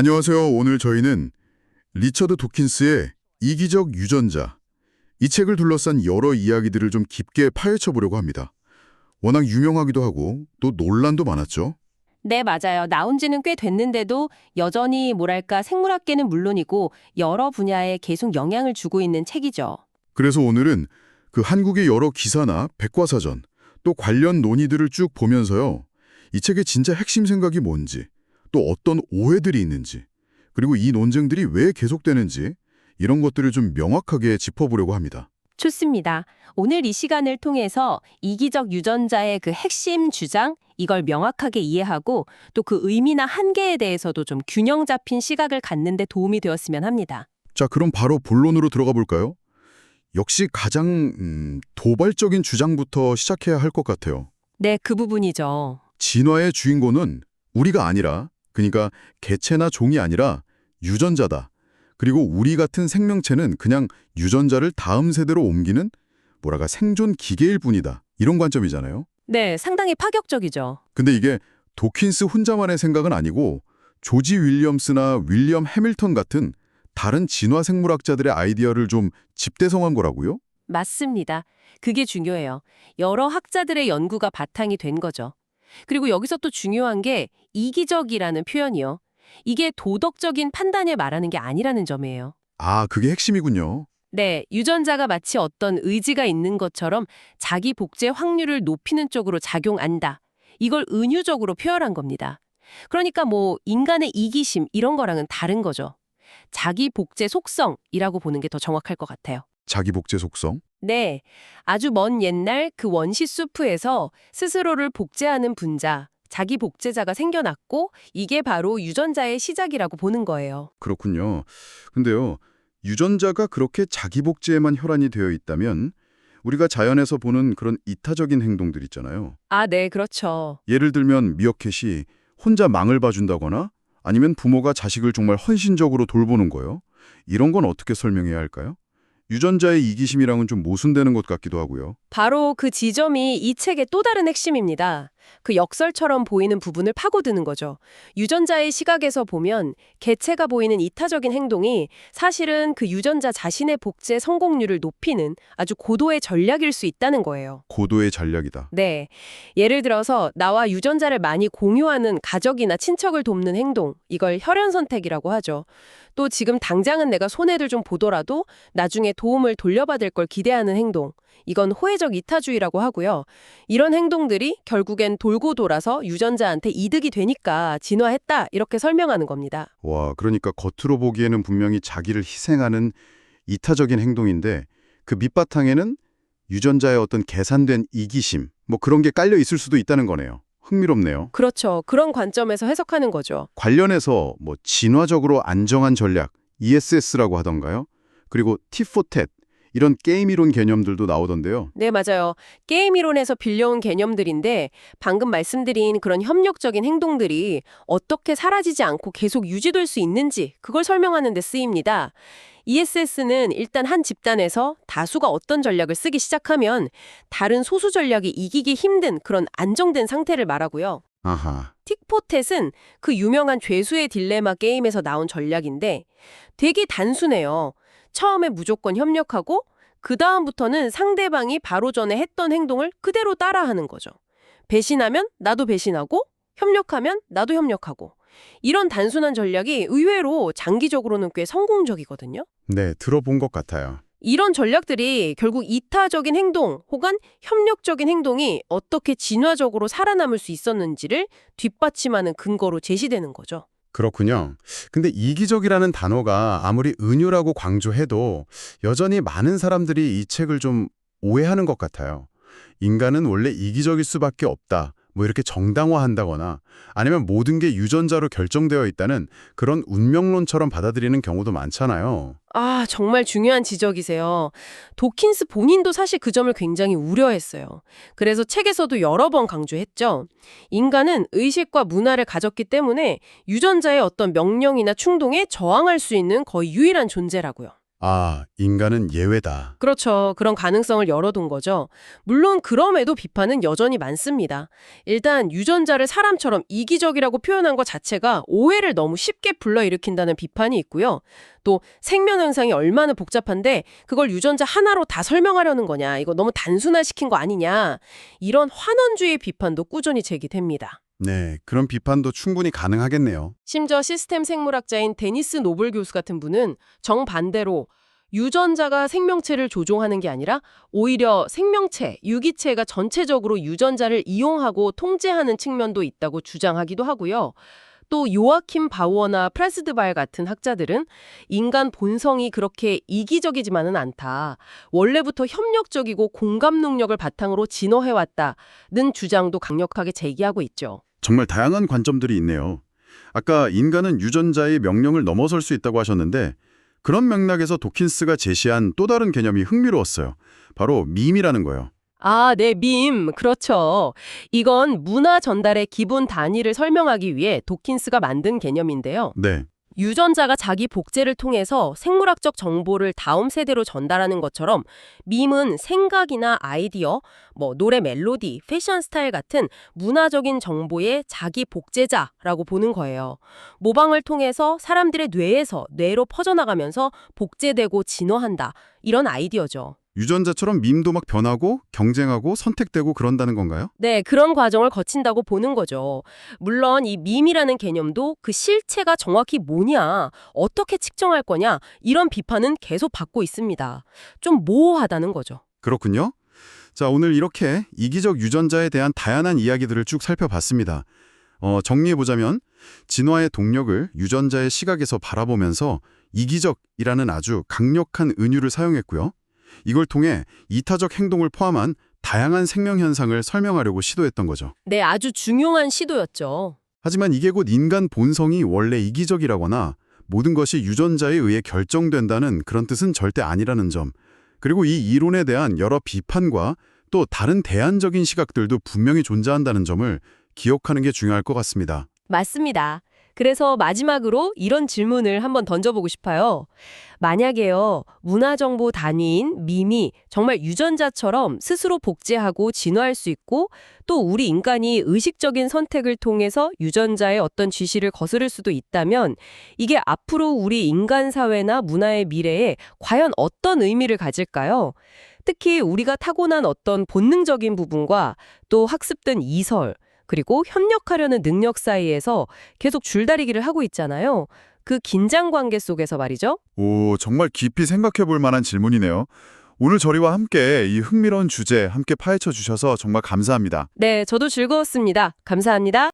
안녕하세요. 오늘 저희는 리처드 도킨스의 이기적 유전자 이 책을 둘러싼 여러 이야기들을 좀 깊게 파헤쳐 보려고 합니다. 워낙 유명하기도 하고 또 논란도 많았죠. 네, 맞아요. 나온 지는 꽤 됐는데도 여전히 뭐랄까 생물학계는 물론이고 여러 분야에 계속 영향을 주고 있는 책이죠. 그래서 오늘은 그 한국의 여러 기사나 백과사전 또 관련 논의들을 쭉 보면서요. 이 책의 진짜 핵심 생각이 뭔지 또 어떤 오해들이 있는지 그리고 이 논쟁들이 왜 계속되는지 이런 것들을 좀 명확하게 짚어보려고 합니다. 좋습니다. 오늘 이 시간을 통해서 이기적 유전자의 그 핵심 주장, 이걸 명확하게 이해하고 또 그 의미나 한계에 대해서도 좀 균형 잡힌 시각을 갖는 데 도움이 되었으면 합니다. 자, 그럼 바로 본론으로 들어가 볼까요? 역시 가장 음, 도발적인 주장부터 시작해야 할 것 같아요. 네, 그 부분이죠. 진화의 주인공은 우리가 아니라, 그러니까 개체나 종이 아니라 유전자다. 그리고 우리 같은 생명체는 그냥 유전자를 다음 세대로 옮기는 뭐랄까 생존 기계일 뿐이다. 이런 관점이잖아요. 네, 상당히 파격적이죠. 근데 이게 도킨스 혼자만의 생각은 아니고 조지 윌리엄스나 윌리엄 해밀턴 같은 다른 진화 생물학자들의 아이디어를 좀 집대성한 거라고요? 맞습니다. 그게 중요해요. 여러 학자들의 연구가 바탕이 된 거죠. 그리고 여기서 또 중요한 게 이기적이라는 표현이요. 이게 도덕적인 판단을 말하는 게 아니라는 점이에요. 아, 그게 핵심이군요. 네, 유전자가 마치 어떤 의지가 있는 것처럼 자기 복제 확률을 높이는 쪽으로 작용한다. 이걸 은유적으로 표현한 겁니다. 그러니까 뭐 인간의 이기심 이런 거랑은 다른 거죠. 자기 복제 속성이라고 보는 게 더 정확할 것 같아요. 자기 복제 속성. 네, 아주 먼 옛날 그 원시 수프에서 스스로를 복제하는 분자, 자기 복제자가 생겨났고 이게 바로 유전자의 시작이라고 보는 거예요. 그렇군요. 근데요, 유전자가 그렇게 자기 복제에만 혈안이 되어 있다면 우리가 자연에서 보는 그런 이타적인 행동들 있잖아요. 아, 네, 그렇죠. 예를 들면 미어캣이 혼자 망을 봐준다거나 아니면 부모가 자식을 정말 헌신적으로 돌보는 거요. 이런 건 어떻게 설명해야 할까요? 유전자의 이기심이랑은 좀 모순되는 것 같기도 하고요. 바로 그 지점이 이 책의 또 다른 핵심입니다. 그 역설처럼 보이는 부분을 파고드는 거죠. 유전자의 시각에서 보면 개체가 보이는 이타적인 행동이 사실은 그 유전자 자신의 복제 성공률을 높이는 아주 고도의 전략일 수 있다는 거예요. 고도의 전략이다. 네. 예를 들어서 나와 유전자를 많이 공유하는 가족이나 친척을 돕는 행동, 이걸 혈연 선택이라고 하죠. 또 지금 당장은 내가 손해를 좀 보더라도 나중에 도움을 돌려받을 걸 기대하는 행동, 이건 호혜적 이타주의라고 하고요. 이런 행동들이 결국엔 돌고 돌아서 유전자한테 이득이 되니까 진화했다 이렇게 설명하는 겁니다. 와, 그러니까 겉으로 보기에는 분명히 자기를 희생하는 이타적인 행동인데 그 밑바탕에는 유전자의 어떤 계산된 이기심, 뭐 그런 게 깔려 있을 수도 있다는 거네요. 흥미롭네요. 그렇죠. 그런 관점에서 해석하는 거죠. 관련해서 뭐 진화적으로 안정한 전략, ESS라고 하던가요? 그리고 T4TET 이런 게임 이론 개념들도 나오던데요. 네, 맞아요. 게임 이론에서 빌려온 개념들인데 방금 말씀드린 그런 협력적인 행동들이 어떻게 사라지지 않고 계속 유지될 수 있는지 그걸 설명하는 데 쓰입니다. ESS는 일단 한 집단에서 다수가 어떤 전략을 쓰기 시작하면 다른 소수 전략이 이기기 힘든 그런 안정된 상태를 말하고요. 아하, 틱포텟은 그 유명한 죄수의 딜레마 게임에서 나온 전략인데 되게 단순해요. 처음에 무조건 협력하고 그 다음부터는 상대방이 바로 전에 했던 행동을 그대로 따라하는 거죠. 배신하면 나도 배신하고 협력하면 나도 협력하고 이런 단순한 전략이 의외로 장기적으로는 꽤 성공적이거든요. 네, 들어본 것 같아요. 이런 전략들이 결국 이타적인 행동 혹은 협력적인 행동이 어떻게 진화적으로 살아남을 수 있었는지를 뒷받침하는 근거로 제시되는 거죠. 그렇군요. 근데 이기적이라는 단어가 아무리 은유라고 강조해도 여전히 많은 사람들이 이 책을 좀 오해하는 것 같아요. 인간은 원래 이기적일 수밖에 없다. 뭐 이렇게 정당화한다거나 아니면 모든 게 유전자로 결정되어 있다는 그런 운명론처럼 받아들이는 경우도 많잖아요. 아, 정말 중요한 지적이세요. 도킨스 본인도 사실 그 점을 굉장히 우려했어요. 그래서 책에서도 여러 번 강조했죠. 인간은 의식과 문화를 가졌기 때문에 유전자의 어떤 명령이나 충동에 저항할 수 있는 거의 유일한 존재라고요. 아, 인간은 예외다. 그렇죠. 그런 가능성을 열어둔 거죠. 물론 그럼에도 비판은 여전히 많습니다. 일단 유전자를 사람처럼 이기적이라고 표현한 것 자체가 오해를 너무 쉽게 불러일으킨다는 비판이 있고요. 또 생명 현상이 얼마나 복잡한데 그걸 유전자 하나로 다 설명하려는 거냐. 이거 너무 단순화시킨 거 아니냐. 이런 환원주의 비판도 꾸준히 제기됩니다. 네, 그런 비판도 충분히 가능하겠네요. 심지어 시스템 생물학자인 데니스 노블 교수 같은 분은 정반대로 유전자가 생명체를 조종하는 게 아니라 오히려 생명체, 유기체가 전체적으로 유전자를 이용하고 통제하는 측면도 있다고 주장하기도 하고요. 또 요아킴 바우어나 프레스드발 같은 학자들은 인간 본성이 그렇게 이기적이지만은 않다. 원래부터 협력적이고 공감 능력을 바탕으로 진화해왔다는 주장도 강력하게 제기하고 있죠. 정말 다양한 관점들이 있네요. 아까 인간은 유전자의 명령을 넘어설 수 있다고 하셨는데 그런 맥락에서 도킨스가 제시한 또 다른 개념이 흥미로웠어요. 바로 밈이라는 거예요. 아, 네, 밈. 그렇죠. 이건 문화 전달의 기본 단위를 설명하기 위해 도킨스가 만든 개념인데요. 네. 유전자가 자기 복제를 통해서 생물학적 정보를 다음 세대로 전달하는 것처럼 밈은 생각이나 아이디어, 뭐 노래 멜로디, 패션 스타일 같은 문화적인 정보의 자기 복제자라고 보는 거예요. 모방을 통해서 사람들의 뇌에서 뇌로 퍼져나가면서 복제되고 진화한다. 이런 아이디어죠. 유전자처럼 밈도 막 변하고 경쟁하고 선택되고 그런다는 건가요? 네, 그런 과정을 거친다고 보는 거죠. 물론 이 밈이라는 개념도 그 실체가 정확히 뭐냐, 어떻게 측정할 거냐, 이런 비판은 계속 받고 있습니다. 좀 모호하다는 거죠. 그렇군요. 자, 오늘 이렇게 이기적 유전자에 대한 다양한 이야기들을 쭉 살펴봤습니다. 어, 정리해보자면 진화의 동력을 유전자의 시각에서 바라보면서 이기적이라는 아주 강력한 은유를 사용했고요. 이걸 통해 이타적 행동을 포함한 다양한 생명 현상을 설명하려고 시도했던 거죠. 네, 아주 중요한 시도였죠. 하지만 이게 곧 인간 본성이 원래 이기적이라거나 모든 것이 유전자에 의해 결정된다는 그런 뜻은 절대 아니라는 점, 그리고 이 이론에 대한 여러 비판과 또 다른 대안적인 시각들도 분명히 존재한다는 점을 기억하는 게 중요할 것 같습니다. 맞습니다. 그래서 마지막으로 이런 질문을 한번 던져보고 싶어요. 만약에요, 문화정보 단위인 밈이 정말 유전자처럼 스스로 복제하고 진화할 수 있고 또 우리 인간이 의식적인 선택을 통해서 유전자의 어떤 지시를 거스를 수도 있다면 이게 앞으로 우리 인간 사회나 문화의 미래에 과연 어떤 의미를 가질까요? 특히 우리가 타고난 어떤 본능적인 부분과 또 학습된 이설, 그리고 협력하려는 능력 사이에서 계속 줄다리기를 하고 있잖아요. 그 긴장 관계 속에서 말이죠. 오, 정말 깊이 생각해 볼 만한 질문이네요. 오늘 저희와 함께 이 흥미로운 주제 함께 파헤쳐 주셔서 정말 감사합니다. 네, 저도 즐거웠습니다. 감사합니다.